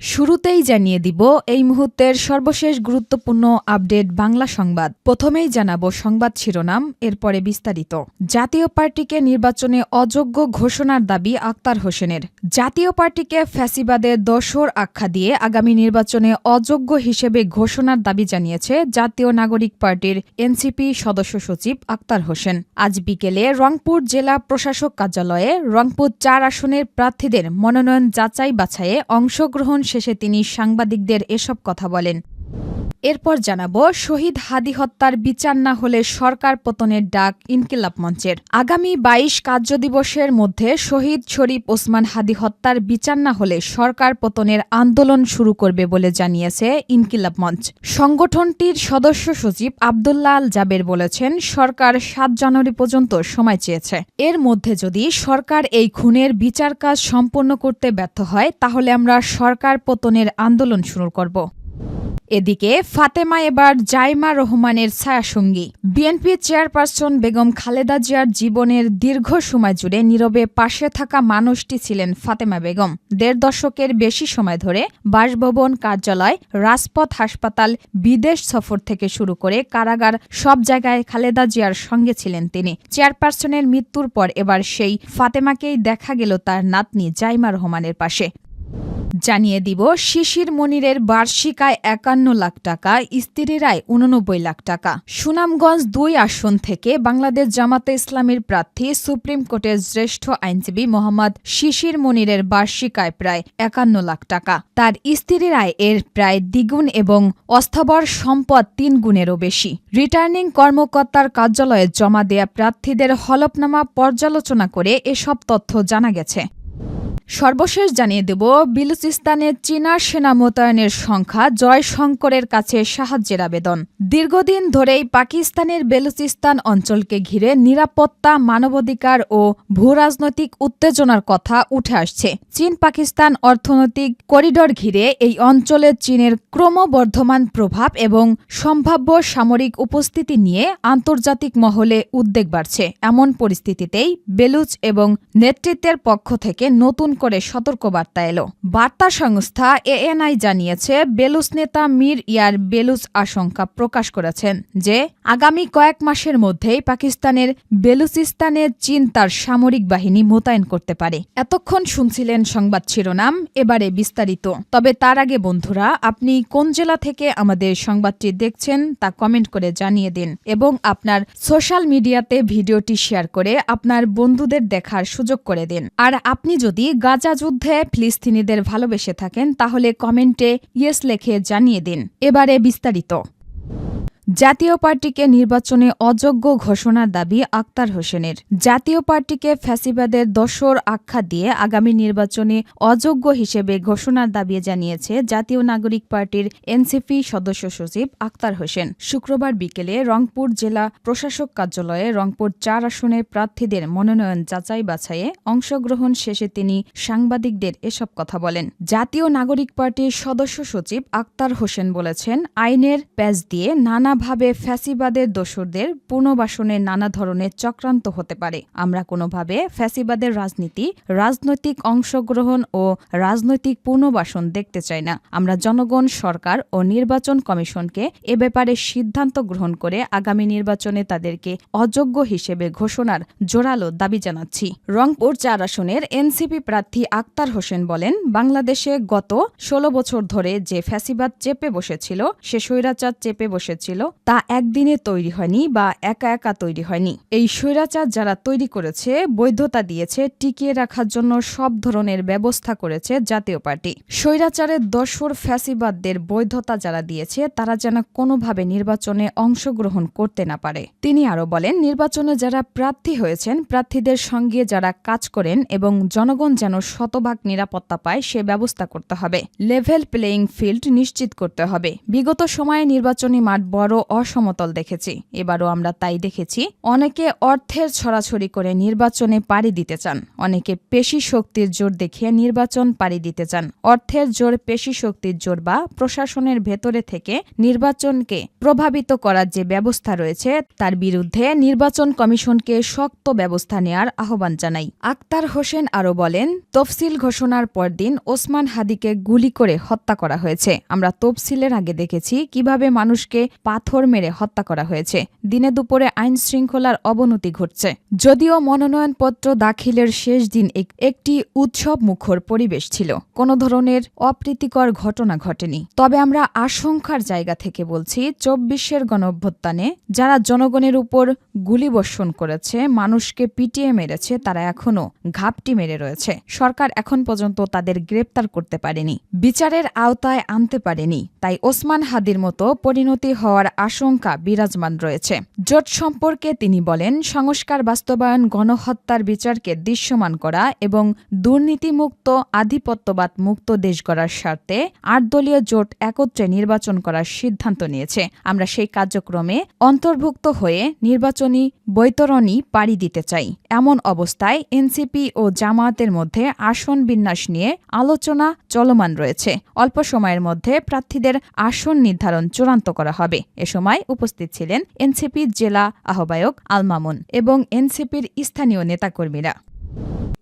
শুরুতেই জানিয়ে দিব, এই মুহূর্তের সর্বশেষ গুরুত্বপূর্ণ আপডেট বাংলা সংবাদ। প্রথমেই জানাব সংবাদ শিরোনাম, এরপরে বিস্তারিত। জাতীয় পার্টিকে নির্বাচনে অযোগ্য ঘোষণার দাবি আক্তার হোসেনের। জাতীয় পার্টিকে ফ্যাসিবাদের দোসর আখ্যা দিয়ে আগামী নির্বাচনে অযোগ্য হিসেবে ঘোষণার দাবি জানিয়েছে জাতীয় নাগরিক পার্টির এনসিপি সদস্য সচিব আক্তার হোসেন। আজ বিকেলে রংপুর জেলা প্রশাসক কার্যালয়ে রংপুর চার আসনের প্রার্থীদের মনোনয়ন যাচাই বাছাইয়ে অংশগ্রহণ শেষে তিনি সাংবাদিকদের এসব কথা বলেন। এরপর জানাব, শহীদ হাদি হত্যার বিচার না হলে সরকার পতনের ডাক ইনকিলাব মঞ্চের। আগামী বাইশ কার্যদিবসের মধ্যে শহীদ শরীফ ওসমান হাদি হত্যার বিচার না হলে সরকার পতনের আন্দোলন শুরু করবে বলে জানিয়েছে ইনকিলাব মঞ্চ। সংগঠনটির সদস্য সচিব আবদুল্লাহ আল জাবের বলেছেন, সরকার সাত জানুয়ারি পর্যন্ত সময় চেয়েছে। এর মধ্যে যদি সরকার এই খুনের বিচার কাজ সম্পন্ন করতে ব্যর্থ হয়, তাহলে আমরা সরকার পতনের আন্দোলন শুরু করব। এদিকে ফাতেমা এবার জাইমা রহমানের ছায়াসঙ্গী। বিএনপি চেয়ারপারসন বেগম খালেদা জিয়ার জীবনের দীর্ঘ সময় জুড়ে নীরবে পাশে থাকা মানুষটি ছিলেন ফাতেমা বেগম। দেড় দশকের বেশি সময় ধরে বাসভবন, কার্যালয়, রাজপথ, হাসপাতাল, বিদেশ সফর থেকে শুরু করে কারাগার সব জায়গায় খালেদা জিয়ার সঙ্গে ছিলেন তিনি। চেয়ারপারসনের মৃত্যুর পর এবার সেই ফাতেমাকেই দেখা গেল তার নাতনি জাইমা রহমানের পাশে। জানিয়ে দিব, শিশির মনিরের বার্ষিক আয় একান্ন লাখ টাকা, স্ত্রীর আয় উননব্বই লাখ টাকা। সুনামগঞ্জ দুই আসন থেকে বাংলাদেশ জামাতে ইসলামীর প্রার্থী, সুপ্রিম কোর্টের জ্যেষ্ঠ আইনজীবী মোহাম্মদ শিশির মনিরের বার্ষিক আয় প্রায় একান্ন লাখ টাকা। তার স্ত্রীর আয় এর প্রায় দ্বিগুণ এবং অস্থাবর সম্পদ তিন গুণেরও বেশি। রিটার্নিং কর্মকর্তার কার্যালয়ে জমা দেয়া প্রার্থীদের হলফনামা পর্যালোচনা করে এসব তথ্য জানা গেছে। সর্বশেষ জানিয়ে দেব, বিলুচিস্তানে চীনা সেনা মোতায়েনের সংখ্যা জয়শঙ্করের কাছে সাহায্যের আবেদন। দীর্ঘদিন ধরেই পাকিস্তানের বেলুচিস্তান অঞ্চলকে ঘিরে নিরাপত্তা, মানবাধিকার ও ভূরাজনৈতিক উত্তেজনার কথা উঠে আসছে। চীন পাকিস্তান অর্থনৈতিক করিডর ঘিরে এই অঞ্চলে চীনের ক্রমবর্ধমান প্রভাব এবং সম্ভাব্য সামরিক উপস্থিতি নিয়ে আন্তর্জাতিক মহলে উদ্বেগ বাড়ছে। এমন পরিস্থিতিতেই বেলুচ এবং নেতৃত্বের পক্ষ থেকে নতুন করে সতর্কবার্তা এলো। বার্তা সংস্থা এএনআই জানিয়েছে বেলুস নেতা মীর ইয়ার বেলুস আশঙ্কা প্রকাশ করেছেন যে, আগামী কয়েক মাসের মধ্যেই পাকিস্তানের বেলুচিস্তানে চীন তার সামরিক বাহিনী মোতায়েন করতে পারে। এতক্ষণ শুনছিলেন সংবাদ শিরোনাম, এবারে বিস্তারিত। তবে তার আগে বন্ধুরা, আপনি কোন জেলা থেকে আমাদের সংবাদটি দেখছেন তা কমেন্ট করে জানিয়ে দিন এবং আপনার সোশ্যাল মিডিয়াতে ভিডিওটি শেয়ার করে আপনার বন্ধুদের দেখার সুযোগ করে দিন। আর আপনি যদি গাজা যুদ্ধে ফিলিস্তিনিদের ভালোবেসে থাকেন তাহলে কমেন্টে ইয়েস লেখে জানিয়ে দিন। এবারে বিস্তারিত। জাতীয় পার্টিকে নির্বাচনে অযোগ্য ঘোষণার দাবি আক্তার হোসেনের। জাতীয় পার্টিকে ফ্যাসিবাদের দশর আখ্যা দিয়ে আগামী নির্বাচনে অযোগ্য হিসেবে ঘোষণার দাবি জানিয়েছে জাতীয় নাগরিক পার্টির এনসিপি সদস্য সচিব আক্তার হোসেন। শুক্রবার বিকেলে রংপুর জেলা প্রশাসক কার্যালয়ে রংপুর চার আসনের প্রার্থীদের মনোনয়ন যাচাই বাছাইয়ে অংশগ্রহণ শেষে তিনি সাংবাদিকদের এসব কথা বলেন। জাতীয় নাগরিক পার্টির সদস্য সচিব আক্তার হোসেন বলেছেন, আইনের প্যাচ দিয়ে নানা ভাবে ফ্যাসিবাদের দোসরদের পুনর্বাসনে নানা ধরনের চক্রান্ত হতে পারে। আমরা কোনোভাবে ফ্যাসিবাদের রাজনীতি, রাজনৈতিক অংশগ্রহণ ও রাজনৈতিক পুনর্বাসন দেখতে চাই না। আমরা জনগণ, সরকার ও নির্বাচন কমিশনকে এ ব্যাপারে সিদ্ধান্ত গ্রহণ করে আগামী নির্বাচনে তাদেরকে অযোগ্য হিসেবে ঘোষণার জোরালো দাবি জানাচ্ছি। রংপুর চার আসনের এনসিপি প্রার্থী আক্তার হোসেন বলেন, বাংলাদেশে গত ষোলো বছর ধরে যে ফ্যাসিবাদ চেপে বসেছিল, সে স্বৈরাচার চেপে বসেছিল তা একদিনে তৈরি হয়নি বা একা একা তৈরি হয়নি। এই স্বৈরাচার যারা তৈরি করেছে, বৈধতা দিয়েছে, টিকিয়ে রাখার জন্য সব ধরনের ব্যবস্থা করেছে জাতীয় পার্টি। স্বৈরাচারের দশর ফ্যাসিবাদদের বৈধতা যারা দিয়েছে, তারা যেন কোনোভাবে নির্বাচনে অংশগ্রহণ করতে না পারে। তিনি আরও বলেন, নির্বাচনে যারা প্রার্থী হয়েছেন, প্রার্থীদের সঙ্গে যারা কাজ করেন এবং জনগণ যেন শতভাগ নিরাপত্তা পায়, সে ব্যবস্থা করতে হবে। লেভেল প্লেয়িং ফিল্ড নিশ্চিত করতে হবে। বিগত সময়ে নির্বাচনী মাঠ বড় বড় অসমতল দেখেছি। এবারও আমরা তাই দেখেছি, অনেকে অর্থের ছড়াছড়ি করে নির্বাচনে পাড়ি দিতে চান, অনেকে পেশি শক্তির জোর দেখিয়ে নির্বাচন পাড়ি দিতে চান। অর্থের জোর, পেশি শক্তির জোর বা প্রশাসনের ভেতরে থেকে নির্বাচনকে প্রভাবিত করার যে ব্যবস্থা রয়েছে, তার বিরুদ্ধে নির্বাচন কমিশনকে শক্ত ব্যবস্থা নেয়ার আহ্বান জানাই। আক্তার হোসেন আরও বলেন, তফসিল ঘোষণার পরদিন ওসমান হাদিকে গুলি করে হত্যা করা হয়েছে। আমরা তফসিলের আগে দেখেছি কীভাবে মানুষকে পাথর মেরে হত্যা করা হয়েছে। দিনে দুপুরে আইন শৃঙ্খলার অবনতি ঘটছে। যদিও মনোনয়নপত্র দাখিলের শেষ দিন একটি উৎসব মুখর পরিবেশ ছিল। কোনো ধরনের অপ্রীতিকর ঘটনা ঘটেনি। তবে আমরা আশঙ্কার জায়গা থেকে বলছি, চব্বিশের গণঅভ্যুত্থানে যারা জনগণের উপর গুলিবর্ষণ করেছে, মানুষকে পিটিয়ে মেরেছে, তারা এখনও ঘাপটি মেরে রয়েছে। সরকার এখন পর্যন্ত তাদের গ্রেপ্তার করতে পারেনি। বিচারের আওতায় আনতে পারেনি। তাই ওসমান হাদির মতো পরিণতি হওয়ার আশঙ্কা বিরাজমান রয়েছে। জোট সম্পর্কে তিনি বলেন, সংস্কার বাস্তবায়ন, গণহত্যার বিচারকে দৃশ্যমান করা এবং দুর্নীতিমুক্ত, আধিপত্যবাদ মুক্ত দেশ গড়ার স্বার্থে আট দলীয় জোট একত্রে নির্বাচন করার সিদ্ধান্ত নিয়েছে। আমরা সেই কার্যক্রমে অন্তর্ভুক্ত হয়ে নির্বাচনী বৈতরণী পাড়ি দিতে চাই। এমন অবস্থায় এনসিপি ও জামায়াতের মধ্যে আসন বিন্যাস নিয়ে আলোচনা চলমান রয়েছে। অল্প সময়ের মধ্যে প্রার্থীদের আসন নির্ধারণ চূড়ান্ত করা হবে। এ সময় উপস্থিত ছিলেন এনসিপির জেলা আহ্বায়ক আলমামুন এবং এনসিপির স্থানীয় নেতাকর্মীরা।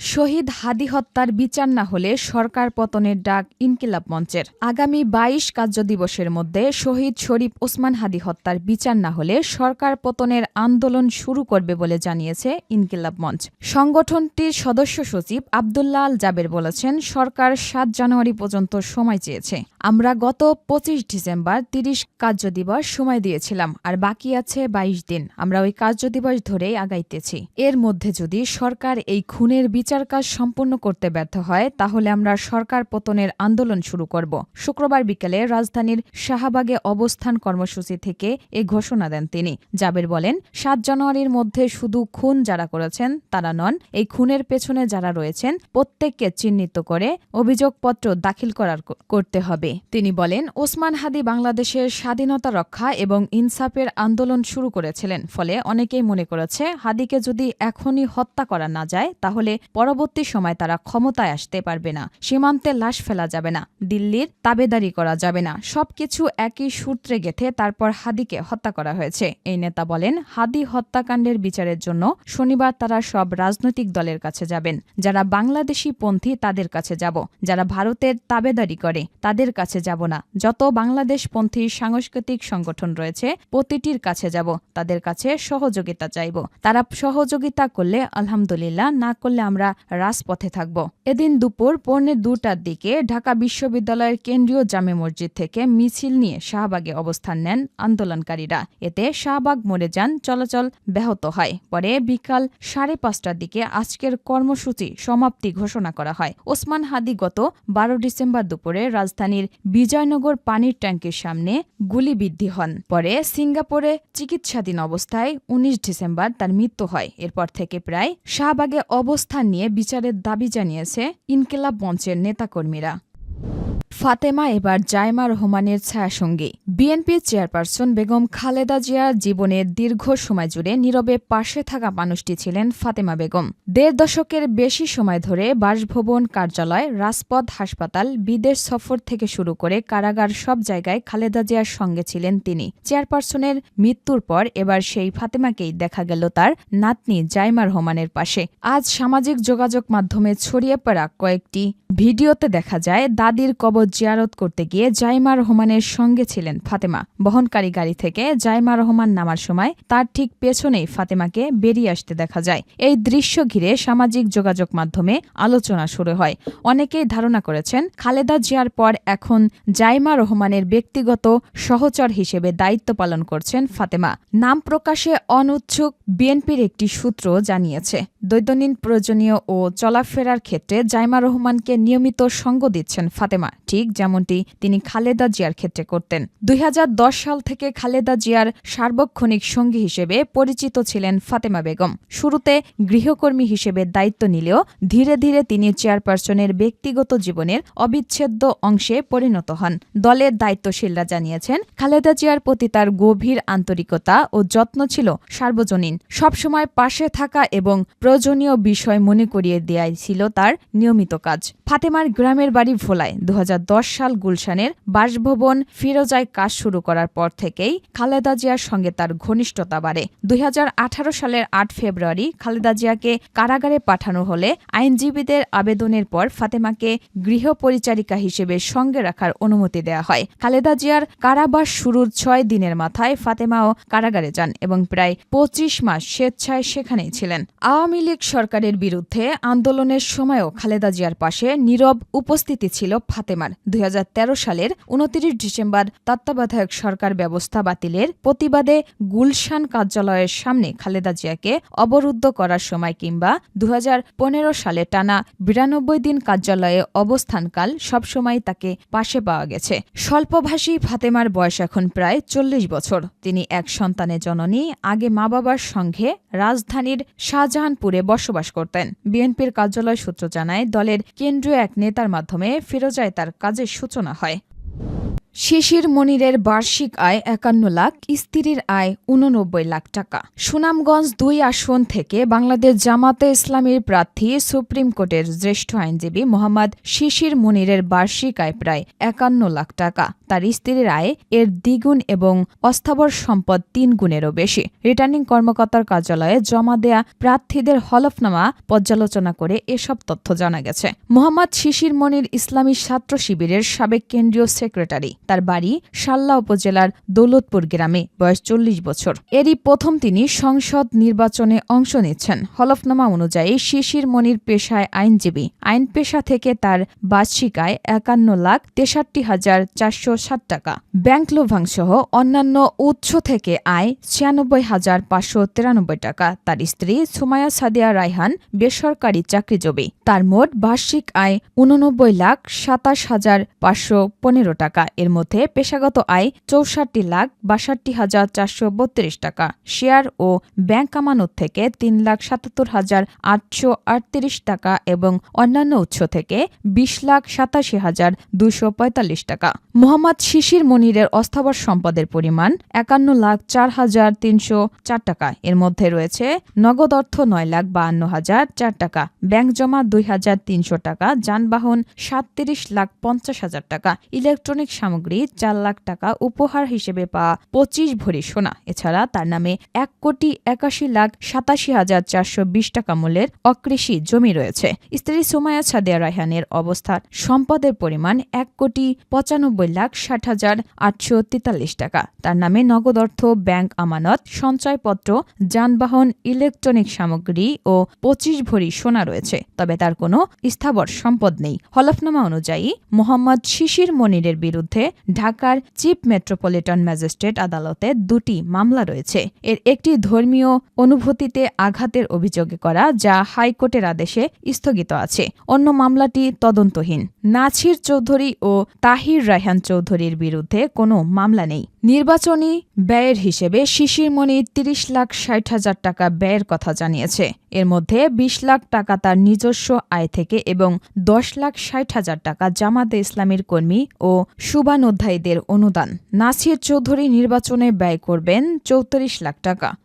শহীদ হাদি হত্যার বিচার না হলে সরকার পতনের ডাক ইনকিলাব মঞ্চের। আগামী বাইশ কার্যদিবসের মধ্যে শহীদ শরীফ ওসমান হাদি হত্যার বিচার না হলে সরকার পতনের আন্দোলন শুরু করবে বলে জানিয়েছে ইনকিলাব মঞ্চ। সংগঠনটির সদস্য সচিব আবদুল্লাহ আল জাবের বলেছেন, সরকার সাত জানুয়ারি পর্যন্ত সময় চেয়েছে। আমরা গত পঁচিশ ডিসেম্বর তিরিশ কার্যদিবস সময় দিয়েছিলাম, আর বাকি আছে বাইশ দিন। আমরা ওই কার্যদিবস ধরেই আগাইতেছি। এর মধ্যে যদি সরকার এই খুনের বিচার কাজ সম্পূর্ণ করতে ব্যর্থ হয়, তাহলে আমরা সরকার পতনের আন্দোলন শুরু করব। শুক্রবার বিকেলে রাজধানীর শাহবাগে অবস্থান কর্মসূচি থেকে এ ঘোষণা দেন তিনি। জাবের বলেন, সাত জানুয়ারির মধ্যে শুধু খুন যারা করেছেন, তারা নন, এই খুনের পেছনে যারা রয়েছেন, প্রত্যেককে চিহ্নিত করে অভিযোগপত্র দাখিল করার করতে হবে। তিনি বলেন, ওসমান হাদি বাংলাদেশের স্বাধীনতা রক্ষা এবং ইনসাফের আন্দোলন শুরু করেছিলেন, ফলে অনেকেই মনে করেছে, হাদিকে যদি এখনই হত্যা করা না যায়, তাহলে পরবর্তী সময় তারা ক্ষমতায় আসতে পারবে না। সীমান্তে লাশ ফেলা যাবে না। দিল্লির তাবেদারি করা যাবে না। সবকিছু একই সূত্রে গেথে তারপর হাদিকে হত্যা করা হয়েছে। এই নেতা বলেন, হাদি হত্যাকাণ্ডের বিচারের জন্য শনিবার তারা সব রাজনৈতিক দলের কাছে যাবেন। যারা বাংলাদেশি পন্থী, তাদের কাছে যাব। যারা ভারতের তাবেদারি করে, তাদের কাছে যাব না। যত বাংলাদেশপন্থী সাংস্কৃতিক সংগঠন রয়েছে, প্রতিটির কাছে যাব। তাদের কাছে সহযোগিতা চাইব। তারা সহযোগিতা করলে আলহামদুলিল্লাহ, না করলে আমরা রাজপথে থাকব। এদিন দুপুর পৌনে দুটার দিকে ঢাকা বিশ্ববিদ্যালয়ের কেন্দ্রীয় জামে মসজিদ থেকে মিছিল নিয়ে শাহবাগে অবস্থান নেন আন্দোলনকারীরা। এতে শাহবাগ মরে যান, চলাচল ব্যাহত হয়। পরে বিকাল সাড়ে পাঁচটার দিকে আজকের কর্মসূচি সমাপ্তি ঘোষণা করা হয়। ওসমান হাদি গত বারো ডিসেম্বর দুপুরে রাজধানীর বিজয়নগর পানির ট্যাঙ্কের সামনে গুলিবিদ্ধি হন। পরে সিঙ্গাপুরে চিকিৎসাধীন অবস্থায় উনিশ ডিসেম্বর তার মৃত্যু হয়। এরপর থেকে প্রায় শাহবাগে অবস্থান নিয়ে বিচারের দাবি জানিয়েছে ইনকেলাব মঞ্চের নেতাকর্মীরা। ফাতেমা এবার জায়মা রহমানের ছায়াসঙ্গী। বিএনপির চেয়ারপারসন বেগম খালেদা জিয়ার জীবনের দীর্ঘ সময় জুড়ে নীরবে পাশে থাকা মানুষটি ছিলেন ফাতেমা বেগম। দেড় দশকের বেশি সময় ধরে বাসভবন কার্যালয়, রাজপথ হাসপাতাল, বিদেশ সফর থেকে শুরু করে কারাগার সব জায়গায় খালেদা জিয়ার সঙ্গে ছিলেন তিনি। চেয়ারপারসনের মৃত্যুর পর এবার সেই ফাতেমাকেই দেখা গেল তার নাতনি জাইমা রহমানের পাশে। আজ সামাজিক যোগাযোগ মাধ্যমে ছড়িয়ে পড়া কয়েকটি ভিডিওতে দেখা যায়, দাদির কবর জিয়ারত করতে গিয়ে জাইমা রহমানের সঙ্গে ছিলেন ফাতেমা। বহনকারী গাড়ি থেকে জাইমা রহমান নামার সময় তার ঠিক পেছনেই ফাতেমাকে বেরিয়ে আসতে দেখা যায়। এই দৃশ্য ঘিরে সামাজিক যোগাযোগ মাধ্যমে আলোচনা শুরু হয়। অনেকেই ধারণা করেছেন, খালেদা জিয়ার পর এখন জাইমা রহমানের ব্যক্তিগত সহচর হিসেবে দায়িত্ব পালন করছেন ফাতেমা। নাম প্রকাশে অনুচ্ছুক বিএনপির একটি সূত্র জানিয়েছে। দৈনন্দিন প্রয়োজনীয় ও চলাফেরার ক্ষেত্রে জাইমা রহমানকে নিয়মিত সঙ্গ দিচ্ছেন ফাতেমা। ঠিক যেমনটি তিনি খালেদা জিয়ার ক্ষেত্রে করতেন। দুই হাজার দশ সাল থেকে খালেদা জিয়ার সার্বক্ষণিক সঙ্গী হিসেবে পরিচিত ছিলেন ফাতেমা বেগম। শুরুতে গৃহকর্মী হিসেবে দায়িত্ব নিলেও ধীরে ধীরে তিনি চেয়ারপারসনের ব্যক্তিগত জীবনের অবিচ্ছেদ্য অংশে পরিণত হন। দলের দায়িত্বশীলরা জানিয়েছেন, খালেদা জিয়ার প্রতি তার গভীর আন্তরিকতা ও যত্ন ছিল সার্বজনীন। সবসময় পাশে থাকা এবং প্রয়োজনীয় বিষয় মনে করিয়ে দেয়াই ছিল তার নিয়মিত কাজ। ফাতেমার গ্রামের বাড়ি ভোলায়। দু হাজার সাল গুলশানের বাসভবন ফিরোজায় কাজ শুরু করার পর থেকেই খালেদা জিয়ার সঙ্গে তার ঘনিষ্ঠতা বাড়ে। দুই হাজার আঠারো সালের আট ফেব্রুয়ারি খালেদা জিয়াকে কারাগারে পাঠানো হলে আইনজীবীদের আবেদনের পর ফাতেমাকে গৃহ পরিচারিকা হিসেবে সঙ্গে রাখার অনুমতি দেওয়া হয়। খালেদা জিয়ার কারাবাস শুরুর ছয় দিনের মাথায় ফাতেমাও কারাগারে যান এবং প্রায় পঁচিশ মাস স্বেচ্ছায় সেখানেই ছিলেন। আওয়ামী লীগ সরকারের বিরুদ্ধে আন্দোলনের সময়ও খালেদা জিয়ার পাশে নীরব উপস্থিতি ছিল ফাতেমার। দু হাজার তেরো সালের উনত্রিশ ডিসেম্বর তত্ত্বাবধায়ক সরকার ব্যবস্থা বাতিলের প্রতিবাদে গুলশান কার্যালয়ের সামনে খালেদা জিয়াকে অবরুদ্ধ করার সময় কিংবা দু সালে টানা বিরানব্বই দিন কার্যালয়ে অবস্থানকাল সবসময় তাকে পাশে পাওয়া গেছে। স্বল্পভাষী ফাতেমার বয়স এখন প্রায় চল্লিশ বছর। তিনি এক সন্তানের জননী, আগে মা বাবার সঙ্গে রাজধানীর শাহজাহানপুরে বসবাস করতেন। বিএনপির কার্যালয় সূত্র জানায়, দলের কেন্দ্রীয় এক নেতার মাধ্যমে ফিরোজায় তার কাজের সূচনা হয়। শিশির মনিরের বার্ষিক আয় একান্ন লাখ, স্ত্রীর আয় উননব্বই লাখ টাকা। সুনামগঞ্জ দুই আসন থেকে বাংলাদেশ জামাতে ইসলামীর প্রার্থী সুপ্রিম কোর্টের জ্যেষ্ঠ আইনজীবী মোহাম্মদ শিশির মনিরের বার্ষিক আয় প্রায় একান্ন লাখ টাকা। তার স্ত্রীর আয় এর দ্বিগুণ এবং অস্থাবর সম্পদ তিন গুণেরও বেশি। রিটার্নিং কর্মকর্তার কার্যালয়ে জমা দেয়া প্রার্থীদের হলফনামা পর্যালোচনা করে এসব তথ্য জানা গেছে। মোহাম্মদ শিশির মনির ইসলামী ছাত্র শিবিরের সাবেক কেন্দ্রীয় সেক্রেটারি। তার বাড়ি সাল্লা উপজেলার দৌলতপুর গ্রামে, বয়স চল্লিশ বছর। এরই প্রথম তিনি সংসদ নির্বাচনে অংশ নিচ্ছেন। হলফনামা অনুযায়ী শিশির মনির পেশায় আইনজীবী। আইন পেশা থেকে তার বার্ষিক আয় একান্ন লাখ তেষট্টি হাজার চারশো ষাট টাকা। ব্যাংক লভ্যাংসহ অন্যান্য উৎস থেকে আয় ছিয়ানব্বই হাজার পাঁচশো তিরানব্বই টাকা। তার স্ত্রী সুমায়া সাদিয়া রায়হান বেসরকারি চাকরিজীবী। তার মোট বার্ষিক আয় উননব্বই লাখ সাতাশ হাজার পাঁচশো পনেরো টাকা। এর মধ্যে পেশাগত আয় চৌষট্টি লাখ বাষট্টি হাজার চারশো বত্রিশ টাকা। শেয়ার ও ব্যাংক আমানত থেকে তিন লাখ সাতাত্তর হাজার আটশো আটত্রিশ টাকা এবং অন্যান্য উৎস থেকে বিশ লাখ সাতাশি হাজার দুশো পঁয়তাল্লিশ টাকা। মোহাম্মদ শিশির মনিরের অস্থাবর সম্পদের পরিমাণ একান্ন লাখ চার হাজার তিনশো চার টাকা। এর মধ্যে রয়েছে নগদ অর্থ নয় লাখ বাহান্ন হাজার চার টাকা, ব্যাংক জমা দুই হাজার তিনশো টাকা, যানবাহন সাতত্রিশ লাখ পঞ্চাশ হাজার টাকা, ইলেকট্রনিক সামগ্রী চার লাখ টাকা উপহার হিসেবে পাওয়া পঁচিশ ভরি সোনা। এছাড়া তার নামে এক কোটি একাশি লাখ সাতাশি হাজার চারশো বিশ টাকা মূল্যের অকৃষি জমি রয়েছে। স্ত্রী সুমায়া সাদিয়া রায়হানের অবস্থার সম্পদের পরিমাণ এক কোটি পঁচানব্বই লাখ ষাট হাজার আটশো তেতাল্লিশ টাকা। তার নামে নগদ অর্থ, ব্যাংক আমানত, সঞ্চয়পত্র, যানবাহন, ইলেকট্রনিক সামগ্রী ও পঁচিশ ভরি সোনা রয়েছে। তবে তার কোনো স্থাবর সম্পদ নেই। হলফনামা অনুযায়ী মোহাম্মদ শিশির মনিরের বিরুদ্ধে ঢাকার চিফ মেট্রোপলিটন ম্যাজিস্ট্রেট আদালতে দুটি মামলা রয়েছে। এর একটি ধর্মীয় অনুভূতিতে আঘাতের অভিযোগে করা, যা হাইকোর্টের আদেশে স্থগিত আছে। অন্য মামলাটি তদন্তহীন। নাছির চৌধুরী ও তাহির রায়হান চৌধুরীর বিরুদ্ধে কোনো মামলা নেই। নির্বাচনী ব্যয়ের হিসেবে শিশির মণি তিরিশ লাখ ষাট হাজার টাকা ব্যয়ের কথা জানিয়েছে। এর মধ্যে বিশ লাখ টাকা তার নিজস্ব আয় থেকে এবং দশ লাখ ষাট হাজার টাকা জামাতে ইসলামীর কর্মী ও শুভানুধ্যায়ীদের অনুদান। নাসির চৌধুরী নির্বাচনে ব্যয় করবেন চৌত্রিশ লাখ টাকা।